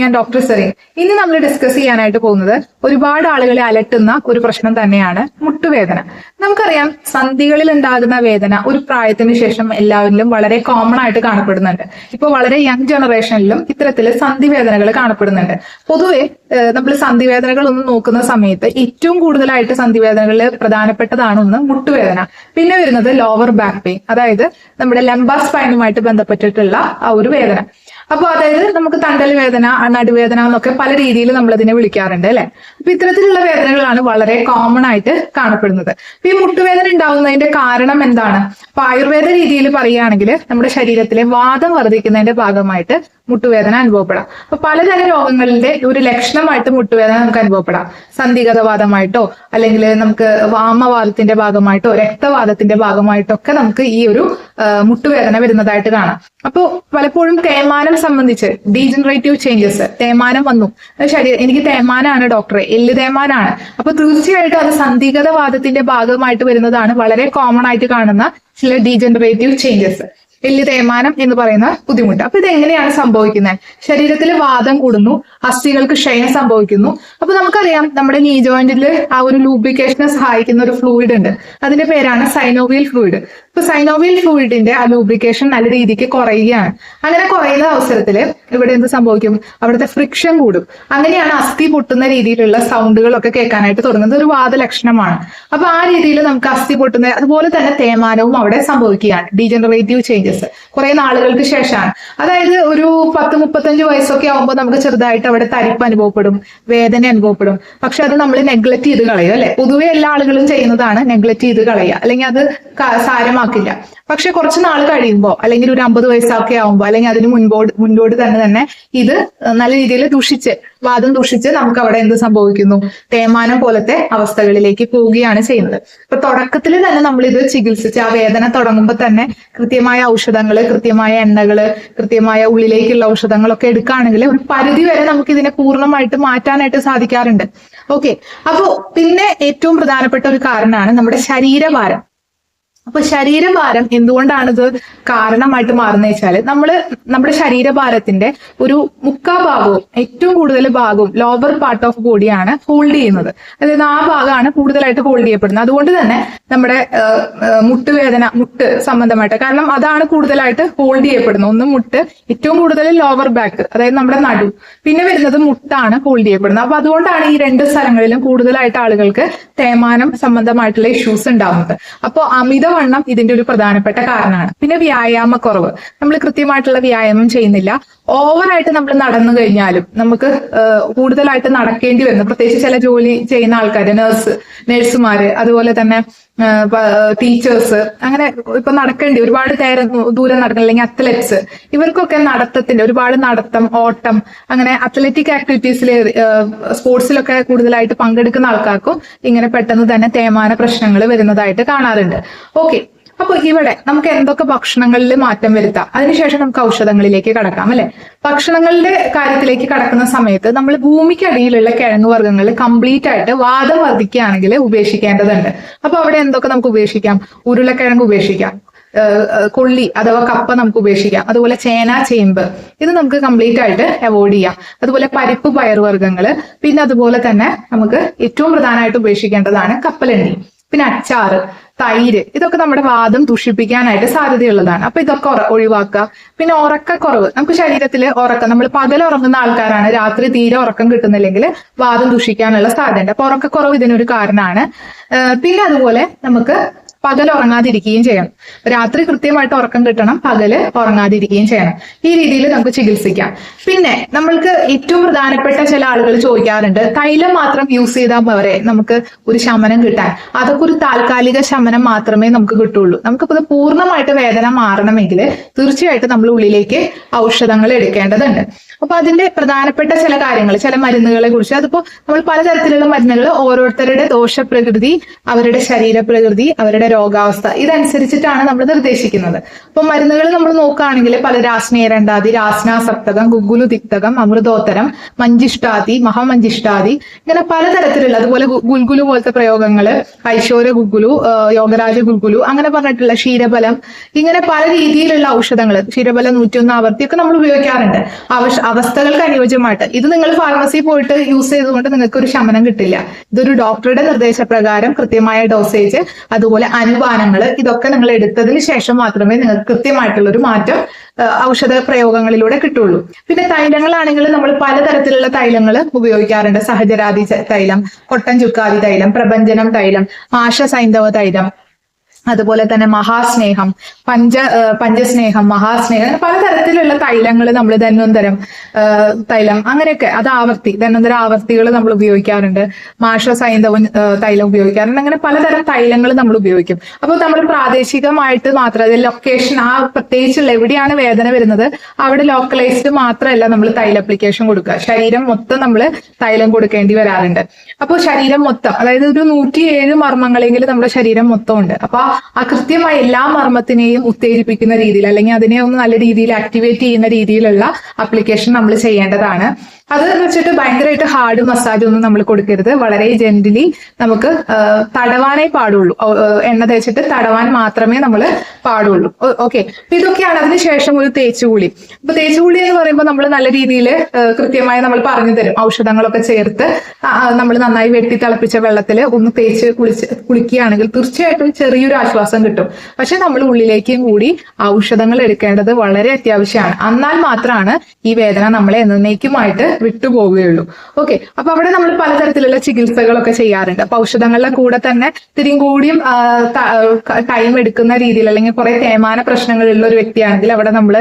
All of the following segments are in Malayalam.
ഞാൻ ഡോക്ടർ സെറീൻ ഇന്ന് നമ്മൾ ഡിസ്കസ് ചെയ്യാനായിട്ട് പോകുന്നത് ഒരുപാട് ആളുകളെ അലട്ടുന്ന ഒരു പ്രശ്നം തന്നെയാണ് മുട്ടുവേദന. നമുക്കറിയാം സന്ധികളിൽ ഉണ്ടാകുന്ന വേദന ഒരു പ്രായത്തിന് ശേഷം എല്ലാവരിലും വളരെ കോമൺ ആയിട്ട് കാണപ്പെടുന്നുണ്ട്. ഇപ്പോൾ വളരെ യങ് ജനറേഷനിലും ഇത്തരത്തിൽ സന്ധി വേദനകൾ കാണപ്പെടുന്നുണ്ട്. പൊതുവെ നമ്മൾ സന്ധി വേദനകൾ ഒന്ന് നോക്കുന്ന സമയത്ത് ഏറ്റവും കൂടുതലായിട്ട് സന്ധി വേദനകളിൽ പ്രധാനപ്പെട്ടതാണ് ഒന്ന് മുട്ടുവേദന. പിന്നെ വരുന്നത് ലോവർ ബാക്ക് പെയിൻ അതായത് നമ്മുടെ ലംബാ സ്പൈനുമായിട്ട് ബന്ധപ്പെട്ടിട്ടുള്ള ആ ഒരു വേദന. അപ്പൊ അതായത് നമുക്ക് തണ്ടൽ വേദന നടുവേദന എന്നൊക്കെ പല രീതിയിൽ നമ്മൾ അതിനെ വിളിക്കാറുണ്ട് അല്ലെ? അപ്പൊ ഇത്തരത്തിലുള്ള വേദനകളാണ് വളരെ കോമൺ ആയിട്ട് കാണപ്പെടുന്നത്. അപ്പൊ ഈ മുട്ടുവേദന ഉണ്ടാവുന്നതിന്റെ കാരണം എന്താണ്? അപ്പൊ ആയുർവേദ രീതിയിൽ പറയുകയാണെങ്കിൽ നമ്മുടെ ശരീരത്തിലെ വാദം വർദ്ധിക്കുന്നതിന്റെ ഭാഗമായിട്ട് മുട്ടുവേദന അനുഭവപ്പെടാം. അപ്പൊ പലതരം രോഗങ്ങളുടെ ഒരു ലക്ഷണമായിട്ട് മുട്ടുവേദന നമുക്ക് അനുഭവപ്പെടാം. സന്ധിഗതവാദമായിട്ടോ അല്ലെങ്കിൽ നമുക്ക് വാമവാദത്തിന്റെ ഭാഗമായിട്ടോ രക്തവാദത്തിന്റെ ഭാഗമായിട്ടോ ഒക്കെ നമുക്ക് ഈ ഒരു മുട്ടുവേദന വരുന്നതായിട്ട് കാണാം. അപ്പോൾ പലപ്പോഴും തേയ്മാനം സംബന്ധിച്ച് ഡീജനറേറ്റീവ് ചേഞ്ചസ് തേമാനം വന്നു. ശരീരം എനിക്ക് തേമാനാണ് ഡോക്ടറെ എല്ല് തേമാനാണ് അപ്പൊ തീർച്ചയായിട്ടും അത് സന്ധിഗതവാദത്തിന്റെ ഭാഗമായിട്ട് വരുന്നതാണ് വളരെ കോമൺ ആയിട്ട് കാണുന്ന ചില ഡീജനറേറ്റീവ് ചേഞ്ചസ് എല്ല് തേമാനം എന്ന് പറയുന്ന ബുദ്ധിമുട്ട്. അപ്പൊ ഇത് എങ്ങനെയാണ് സംഭവിക്കുന്നത്? ശരീരത്തിൽ വാദം കൂടുന്നു അസ്ഥികൾക്ക് ക്ഷയം സംഭവിക്കുന്നു. അപ്പൊ നമുക്കറിയാം നമ്മുടെ നീ ജോയിന്റിൽ ആ ഒരു ലൂബ്രിക്കേഷനെ സഹായിക്കുന്ന ഒരു ഫ്ലൂയിഡ് ഉണ്ട്. അതിന്റെ പേരാണ് സൈനോവിയൽ ഫ്ലൂയിഡ് ഇപ്പൊ സൈനോവിയൽ ഫ്ലൂയിഡിന്റെ ആ ലൂബ്രിക്കേഷൻ നല്ല രീതിക്ക് കുറയുകയാണ്. അങ്ങനെ കുറയുന്ന അവസരത്തിൽ ഇവിടെ എന്ത് സംഭവിക്കും? അവിടുത്തെ ഫ്രിക്ഷൻ കൂടും. അങ്ങനെയാണ് അസ്ഥി പൊട്ടുന്ന രീതിയിലുള്ള സൗണ്ടുകളൊക്കെ കേൾക്കാനായിട്ട് തുടങ്ങുന്നത്. ഒരു വാദലക്ഷണമാണ്. അപ്പൊ ആ രീതിയിൽ നമുക്ക് അസ്ഥി പൊട്ടുന്ന അതുപോലെ തന്നെ തേമാനവും അവിടെ സംഭവിക്കുകയാണ്. ഡീജനറേറ്റീവ് ചേഞ്ചസ് കുറെ നാളുകൾക്ക് ശേഷമാണ്. അതായത് ഒരു പത്ത് മുപ്പത്തഞ്ച് വയസ്സൊക്കെ ആകുമ്പോൾ നമുക്ക് ചെറുതായിട്ട് അവിടെ തരിപ്പ് അനുഭവപ്പെടും വേദന അനുഭവപ്പെടും. പക്ഷെ അത് നമ്മൾ നെഗ്ലക്ട് ചെയ്ത് കളയും അല്ലെ? പൊതുവെ എല്ലാ ആളുകളും ചെയ്യുന്നതാണ് നെഗ്ലക്ട് ചെയ്ത് കളയുക. അല്ലെങ്കിൽ അത് ക- സാരമാക്കില്ല പക്ഷെ കുറച്ച് നാൾ കഴിയുമ്പോൾ അല്ലെങ്കിൽ ഒരു അമ്പത് വയസ്സൊക്കെ ആവുമ്പോൾ അല്ലെങ്കിൽ അതിന് മുൻപോട്ട് മുൻപോട്ട് തന്നെ തന്നെ ഇത് നല്ല രീതിയിൽ ദുഷിച്ച് വാദം ദുഷിച്ച് നമുക്ക് അവിടെ എന്ത് സംഭവിക്കുന്നു? തേമാനം പോലത്തെ അവസ്ഥകളിലേക്ക് പോവുകയാണ് ചെയ്യുന്നത്. ഇപ്പൊ തുടക്കത്തിൽ തന്നെ നമ്മൾ ഇത് ചികിത്സിച്ച് ആ വേദന തുടങ്ങുമ്പോൾ തന്നെ കൃത്യമായ ഔഷധങ്ങൾ കൃത്യമായ എണ്ണകൾ കൃത്യമായ ഉള്ളിലേക്കുള്ള ഔഷധങ്ങളൊക്കെ എടുക്കുകയാണെങ്കിൽ ഒരു പരിധി വരെ നമുക്ക് ഇതിനെ പൂർണമായിട്ട് മാറ്റാനായിട്ട് സാധിക്കാറുണ്ട്. ഓക്കെ. അപ്പോ പിന്നെ ഏറ്റവും പ്രധാനപ്പെട്ട ഒരു കാരണമാണ് നമ്മുടെ ശരീരഭാരം. അപ്പൊ ശരീരഭാരം എന്തുകൊണ്ടാണിത് കാരണമായിട്ട് മാറുന്നത് വെച്ചാൽ നമ്മൾ നമ്മുടെ ശരീരഭാരത്തിന്റെ ഒരു മുക്കാ ഭാഗവും ഏറ്റവും കൂടുതൽ ഭാഗവും ലോവർ പാർട്ട് ഓഫ് ബോഡിയാണ് ഹോൾഡ് ചെയ്യുന്നത്. അതായത് ആ ഭാഗമാണ് കൂടുതലായിട്ട് ഹോൾഡ് ചെയ്യപ്പെടുന്നത്. അതുകൊണ്ട് തന്നെ നമ്മുടെ മുട്ടുവേദന മുട്ട് സംബന്ധമായിട്ട്. കാരണം അതാണ് കൂടുതലായിട്ട് ഹോൾഡ് ചെയ്യപ്പെടുന്നത്. ഒന്ന് മുട്ട് ഏറ്റവും കൂടുതൽ ലോവർ ബാക്ക് അതായത് നമ്മുടെ നടു. പിന്നെ വരുന്നത് മുട്ടാണ് ഹോൾഡ് ചെയ്യപ്പെടുന്നത്. അപ്പൊ അതുകൊണ്ടാണ് ഈ രണ്ട് സ്ഥലങ്ങളിലും കൂടുതലായിട്ട് ആളുകൾക്ക് തേമാനം സംബന്ധമായിട്ടുള്ള ഇഷ്യൂസ് ഉണ്ടാവുന്നത്. അപ്പോൾ അമിതവണ്ണം ഇതിന്റെ ഒരു പ്രധാനപ്പെട്ട കാരണമാണ്. പിന്നെ വ്യായാമക്കുറവ്. നമ്മൾ കൃത്യമായിട്ടുള്ള വ്യായാമം ചെയ്യുന്നില്ല. ഓവറായിട്ട് നമ്മൾ നടന്നു കഴിഞ്ഞാലും നമുക്ക് കൂടുതലായിട്ട് നടക്കേണ്ടി വരുന്നു. പ്രത്യേകിച്ച് ചില ജോലി ചെയ്യുന്ന ആൾക്കാർ നഴ്സ് നഴ്സുമാര് അതുപോലെ തന്നെ ടീച്ചേഴ്സ് അങ്ങനെ ഇപ്പൊ നടക്കേണ്ടി ഒരുപാട് നേരം ദൂരം നടക്കണം അല്ലെങ്കിൽ അത്ലറ്റ്സ് ഇവർക്കൊക്കെ നടത്തത്തിന്റെ ഒരുപാട് നടത്തം ഓട്ടം അങ്ങനെ അത്ലറ്റിക് ആക്ടിവിറ്റീസിൽ സ്പോർട്സിലൊക്കെ കൂടുതലായിട്ട് പങ്കെടുക്കുന്ന ആൾക്കാർക്കും ഇങ്ങനെ പെട്ടെന്ന് തന്നെ തേമാന പ്രശ്നങ്ങൾ വരുന്നതായിട്ട് കാണാറുണ്ട്. ഓക്കെ അപ്പൊ ഇവിടെ നമുക്ക് എന്തൊക്കെ ഭക്ഷണങ്ങളിൽ മാറ്റം വരുത്താം? അതിനുശേഷം നമുക്ക് ഔഷധങ്ങളിലേക്ക് കടക്കാം അല്ലെ? ഭക്ഷണങ്ങളുടെ കാര്യത്തിലേക്ക് കടക്കുന്ന സമയത്ത് നമ്മൾ ഭൂമിക്കടിയിലുള്ള കിഴങ്ങ് വർഗങ്ങൾ കംപ്ലീറ്റ് ആയിട്ട് വാദം വർദ്ധിക്കുകയാണെങ്കിൽ ഉപേക്ഷിക്കേണ്ടതുണ്ട്. അപ്പൊ അവിടെ എന്തൊക്കെ നമുക്ക് ഉപേക്ഷിക്കാം? ഉരുളക്കിഴങ്ങ് ഉപേക്ഷിക്കാം കൊള്ളി അഥവാ കപ്പ നമുക്ക് ഉപേക്ഷിക്കാം അതുപോലെ ചേന ചേമ്പ് ഇത് നമുക്ക് കംപ്ലീറ്റ് ആയിട്ട് അവോയ്ഡ് ചെയ്യാം. അതുപോലെ പരിപ്പ് പയറുവർഗങ്ങൾ പിന്നെ അതുപോലെ തന്നെ നമുക്ക് ഏറ്റവും പ്രധാനമായിട്ട് ഉപേക്ഷിക്കേണ്ടതാണ് കപ്പലണ്ടി. പിന്നെ അച്ചാറ് തൈര് ഇതൊക്കെ നമ്മുടെ വാദം ദുഷിപ്പിക്കാനായിട്ട് സാധ്യതയുള്ളതാണ്. അപ്പൊ ഇതൊക്കെ ഒഴിവാക്കുക. പിന്നെ ഉറക്കക്കുറവ്. നമുക്ക് ശരീരത്തിൽ ഉറക്കം നമ്മൾ പകൽ ഉറങ്ങുന്ന ആൾക്കാരാണ്. രാത്രി തീരെ ഉറക്കം കിട്ടുന്നില്ലെങ്കിൽ വാദം ദുഷിക്കാനുള്ള സാധ്യതയുണ്ട്. അപ്പൊ ഉറക്കക്കുറവ് ഇതിനൊരു കാരണമാണ്. പിന്നെ അതുപോലെ നമുക്ക് പകൽ ഉറങ്ങാതിരിക്കുകയും ചെയ്യണം. രാത്രി കൃത്യമായിട്ട് ഉറക്കം കിട്ടണം പകൽ ഉറങ്ങാതിരിക്കുകയും ചെയ്യണം. ഈ രീതിയിൽ നമുക്ക് ചികിത്സിക്കാം. പിന്നെ നമ്മൾക്ക് ഏറ്റവും പ്രധാനപ്പെട്ട ചില ആളുകൾ ചോദിക്കാറുണ്ട് തൈലം മാത്രം യൂസ് ചെയ്താൽ പോരെ നമുക്ക് ഒരു ശമനം കിട്ടാൻ? അതൊക്കെ ഒരു താൽക്കാലിക ശമനം മാത്രമേ നമുക്ക് കിട്ടുള്ളൂ. നമുക്കിപ്പോൾ ഇത് പൂർണമായിട്ട് വേദന മാറണമെങ്കിൽ തീർച്ചയായിട്ടും നമ്മൾ ഉള്ളിലേക്ക് ഔഷധങ്ങൾ എടുക്കേണ്ടതുണ്ട്. അപ്പൊ അതിന്റെ പ്രധാനപ്പെട്ട ചില കാര്യങ്ങൾ ചില മരുന്നുകളെ കുറിച്ച്. അതിപ്പോ നമ്മൾ പലതരത്തിലുള്ള മരുന്നുകൾ ഓരോരുത്തരുടെ ദോഷപ്രകൃതി അവരുടെ ശരീരപ്രകൃതി അവരുടെ രോഗാവസ്ഥ ഇതനുസരിച്ചിട്ടാണ് നമ്മൾ നിർദ്ദേശിക്കുന്നത്. അപ്പൊ മരുന്നുകൾ നമ്മൾ നോക്കുകയാണെങ്കിൽ പല രാസ്നേരണ്ടാതി രാസ്നാസപ്തകം ഗുഗുലു തിക്തകം അമൃതോത്തരം മഞ്ചിഷ്ടാതി മഹാമഞ്ചിഷ്ടാതി ഇങ്ങനെ പലതരത്തിലുള്ള അതുപോലെ ഗുൽഗുലു പോലത്തെ പ്രയോഗങ്ങൾ ഐശ്വര്യ ഗുഗുലു യോഗരാജ ഗുൽഗുലു അങ്ങനെ പറഞ്ഞിട്ടുള്ള ക്ഷീരബലം ഇങ്ങനെ പല രീതിയിലുള്ള ഔഷധങ്ങൾ ക്ഷീരബലം നൂറ്റിയൊന്ന് ആവർത്തിയൊക്കെ നമ്മൾ ഉപയോഗിക്കാറുണ്ട്. അവസ്ഥകൾക്ക് അനുയോജ്യമായിട്ട്. ഇത് നിങ്ങൾ ഫാർമസി പോയിട്ട് യൂസ് ചെയ്തുകൊണ്ട് നിങ്ങൾക്ക് ഒരു ശമനം കിട്ടില്ല. ഇതൊരു ഡോക്ടറുടെ നിർദ്ദേശപ്രകാരം കൃത്യമായ ഡോസേജ് അതുപോലെ അനുപാനങ്ങൾ ഇതൊക്കെ നിങ്ങൾ എടുത്തതിന് ശേഷം മാത്രമേ നിങ്ങൾക്ക് കൃത്യമായിട്ടുള്ള ഒരു മാറ്റം ഔഷധ പ്രയോഗങ്ങളിലൂടെ കിട്ടുള്ളൂ. പിന്നെ തൈലങ്ങളാണെങ്കിൽ നമ്മൾ പലതരത്തിലുള്ള തൈലങ്ങൾ ഉപയോഗിക്കാറുണ്ട്. സഹജരാതി തൈലം കൊട്ടൻ ചുക്കാതി തൈലം പ്രപഞ്ചനം തൈലം ആശ സൈന്ധവ തൈലം അതുപോലെ തന്നെ മഹാസ്നേഹം പഞ്ച പഞ്ചസ്നേഹം മഹാസ്നേഹം പലതരത്തിലുള്ള തൈലങ്ങൾ നമ്മൾ ധന്വന്തരം തൈലം അങ്ങനെയൊക്കെ അത് ആവർത്തി ധന്വന്തര ആവർത്തികൾ നമ്മൾ ഉപയോഗിക്കാറുണ്ട്. മാഷ സൈന്ധവൻ തൈലം ഉപയോഗിക്കാറുണ്ട്. അങ്ങനെ പലതരം തൈലങ്ങൾ നമ്മൾ ഉപയോഗിക്കും. അപ്പോൾ നമ്മൾ പ്രാദേശികമായിട്ട് മാത്രം അതായത് ലൊക്കേഷൻ ആ പ്രത്യേകിച്ചുള്ള എവിടെയാണ് വേദന വരുന്നത് അവിടെ ലോക്കലൈസ്ഡ് മാത്രമല്ല നമ്മൾ തൈല അപ്ലിക്കേഷൻ കൊടുക്കുക. ശരീരം മൊത്തം നമ്മൾ തൈലം കൊടുക്കേണ്ടി വരാറുണ്ട്. അപ്പോൾ ശരീരം മൊത്തം അതായത് ഒരു നൂറ്റിയേഴ് മർമ്മങ്ങളെങ്കിലും നമ്മുടെ ശരീരം മൊത്തം ഉണ്ട് അപ്പൊ ആ കൃത്യമായ എല്ലാ മർമ്മത്തിനെയും ഉത്തേജിപ്പിക്കുന്ന രീതിയിൽ അല്ലെങ്കിൽ അതിനെ ഒന്ന് നല്ല രീതിയിൽ ആക്ടിവേറ്റ് ചെയ്യുന്ന രീതിയിലുള്ള അപ്ലിക്കേഷൻ നമ്മൾ ചെയ്യേണ്ടതാണ്. അത് വെച്ചിട്ട് ഭയങ്കരമായിട്ട് ഹാർഡ് മസാജ് ഒന്നും നമ്മൾ കൊടുക്കരുത്. വളരെ ജെന്റിലി നമുക്ക് തടവാനേ പാടുള്ളൂ. എണ്ണ തേച്ചിട്ട് തടവാൻ മാത്രമേ നമ്മൾ പാടുള്ളൂ. ഓക്കെ. ഇതൊക്കെയാണ് അതിനുശേഷം ഒരു തേച്ചുകൂളി. അപ്പൊ തേച്ചുകൂളി എന്ന് പറയുമ്പോൾ നമ്മൾ നല്ല രീതിയിൽ കൃത്യമായി നമ്മൾ പറഞ്ഞു തരും. ഔഷധങ്ങളൊക്കെ ചേർത്ത് നമ്മൾ നന്നായി വെട്ടി തിളപ്പിച്ച വെള്ളത്തിൽ ഒന്ന് തേച്ച് കുളിച്ച് കുളിക്കുകയാണെങ്കിൽ തീർച്ചയായിട്ടും ചെറിയൊരു ആശ്വാസം കിട്ടും. പക്ഷെ നമ്മൾ ഉള്ളിലേക്കും കൂടി ഔഷധങ്ങൾ എടുക്കേണ്ടത് വളരെ അത്യാവശ്യമാണ്. എന്നാൽ മാത്രമാണ് ഈ വേദന നമ്മളെ എന്നേക്കുമായിട്ട് വിട്ടുപോവുകയുള്ളൂ. ഓക്കെ അപ്പൊ അവിടെ നമ്മൾ പലതരത്തിലുള്ള ചികിത്സകളൊക്കെ ചെയ്യാറുണ്ട്. അപ്പൊ ഔഷധങ്ങളുടെ കൂടെ തന്നെ തിരിയും കൂടിയും ടൈം എടുക്കുന്ന രീതിയിൽ അല്ലെങ്കിൽ കുറെ തേമാന പ്രശ്നങ്ങളുള്ള ഒരു വ്യക്തിയാണെങ്കിൽ അവിടെ നമ്മൾ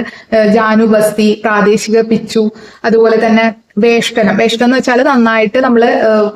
ജാനുബസ്തി പ്രാദേശിക പിച്ചു അതുപോലെ തന്നെ വേഷ്ടനം വേഷ്ടനം എന്ന് വെച്ചാൽ നന്നായിട്ട് നമ്മൾ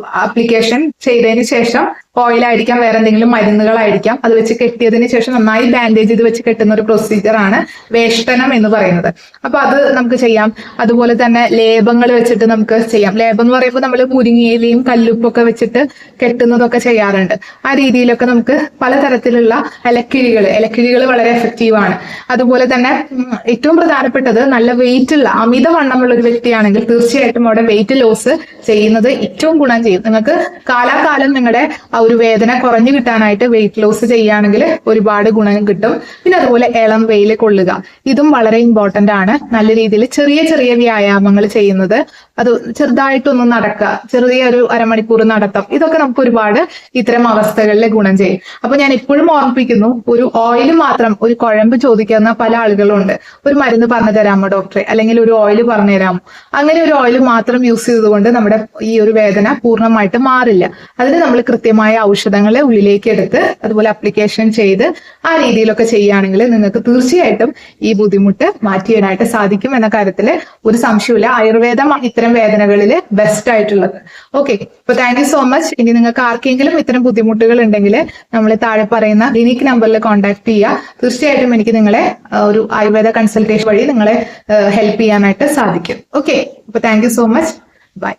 ആപ്ലിക്കേഷൻ ചെയ്തതിന് ശേഷം ഓയിലായിരിക്കാം വേറെ എന്തെങ്കിലും മരുന്നുകളായിരിക്കാം. അത് വെച്ച് കെട്ടിയതിന് ശേഷം നന്നായി ബാൻഡേജ് ചെയ്ത് വെച്ച് കെട്ടുന്ന ഒരു പ്രൊസീജിയർ ആണ് വേഷ്ടനം എന്ന് പറയുന്നത്. അപ്പൊ അത് നമുക്ക് ചെയ്യാം. അതുപോലെ തന്നെ ലേപങ്ങൾ വെച്ചിട്ട് നമുക്ക് ചെയ്യാം. ലേപം എന്ന് പറയുമ്പോൾ നമ്മൾ മുരിങ്ങയിലയും കല്ലുപ്പൊക്കെ വെച്ചിട്ട് കെട്ടുന്നതൊക്കെ ചെയ്യാറുണ്ട്. ആ രീതിയിലൊക്കെ നമുക്ക് പലതരത്തിലുള്ള ഇലക്കിഴികൾ ഇലക്കിഴികൾ വളരെ എഫക്റ്റീവ് ആണ്. അതുപോലെ തന്നെ ഏറ്റവും പ്രധാനപ്പെട്ടത് നല്ല വെയിറ്റ് ഉള്ള അമിതവണ്ണമുള്ള ഒരു വ്യക്തിയാണെങ്കിൽ തീർച്ചയായിട്ടും അവിടെ വെയിറ്റ് ലോസ് ചെയ്യുന്നത് ഏറ്റവും ഗുണം ചെയ്യും. നിങ്ങൾക്ക് കാലാകാലം നിങ്ങളുടെ ആ ഒരു വേദന കുറഞ്ഞു കിട്ടാനായിട്ട് വെയിറ്റ് ലോസ് ചെയ്യുകയാണെങ്കിൽ ഒരുപാട് ഗുണം കിട്ടും. പിന്നെ അതുപോലെ ഇളം വെയിൽ കൊള്ളുക. ഇതും വളരെ ഇമ്പോർട്ടന്റ് ആണ്. നല്ല രീതിയിൽ ചെറിയ ചെറിയ വ്യായാമങ്ങൾ ചെയ്യുന്നത്. അത് ചെറുതായിട്ടൊന്ന് നടക്കുക. ചെറിയ ഒരു അരമണിക്കൂർ നടത്തം. ഇതൊക്കെ നമുക്ക് ഒരുപാട് ഇത്തരം അവസ്ഥകളിൽ ഗുണം ചെയ്യും. അപ്പൊ ഞാൻ ഇപ്പോഴും ഓർമ്മിപ്പിക്കുന്നു ഒരു ഓയിൽ മാത്രം ഒരു കുഴമ്പ് ചോദിക്കുന്ന പല ആളുകളുണ്ട്. ഒരു മരുന്ന് പറഞ്ഞു തരാമോ ഡോക്ടറെ അല്ലെങ്കിൽ ഒരു ഓയിൽ പറഞ്ഞു തരാമോ അങ്ങനെ ഒരു ഓയിൽ മാത്രം യൂസ് ചെയ്തുകൊണ്ട് നമ്മുടെ ഈ ഒരു വേദന പൂർണമായിട്ട് മാറില്ല. അതിന് നമ്മൾ കൃത്യമായ ഔഷധങ്ങളെ ഉള്ളിലേക്ക് എടുത്ത് അതുപോലെ അപ്ലിക്കേഷൻ ചെയ്ത് ആ രീതിയിലൊക്കെ ചെയ്യുകയാണെങ്കിൽ നിങ്ങൾക്ക് തീർച്ചയായിട്ടും ഈ ബുദ്ധിമുട്ട് മാറ്റിയിടാനായിട്ട് സാധിക്കും എന്ന കാര്യത്തിൽ ഒരു സംശയമില്ല ആയുർവേദം ഇത്തരം വേദനകളിൽ ബെസ്റ്റ് ആയിട്ടുള്ളത്. ഓക്കെ അപ്പൊ താങ്ക് സോ മച്ച് ഇനി നിങ്ങൾക്ക് ആർക്കെങ്കിലും ഇത്തരം ബുദ്ധിമുട്ടുകൾ ഉണ്ടെങ്കിൽ നമ്മൾ താഴെ പറയുന്ന ക്ലിനിക് നമ്പറിൽ കോൺടാക്ട് ചെയ്യുക. തീർച്ചയായിട്ടും എനിക്ക് നിങ്ങളെ ഒരു ആയുർവേദ കൺസൾട്ടേഷൻ വഴി നിങ്ങളെ ഹെൽപ്പ് ചെയ്യാനായിട്ട് സാധിക്കും. ഓക്കെ അപ്പൊ thank you so much bye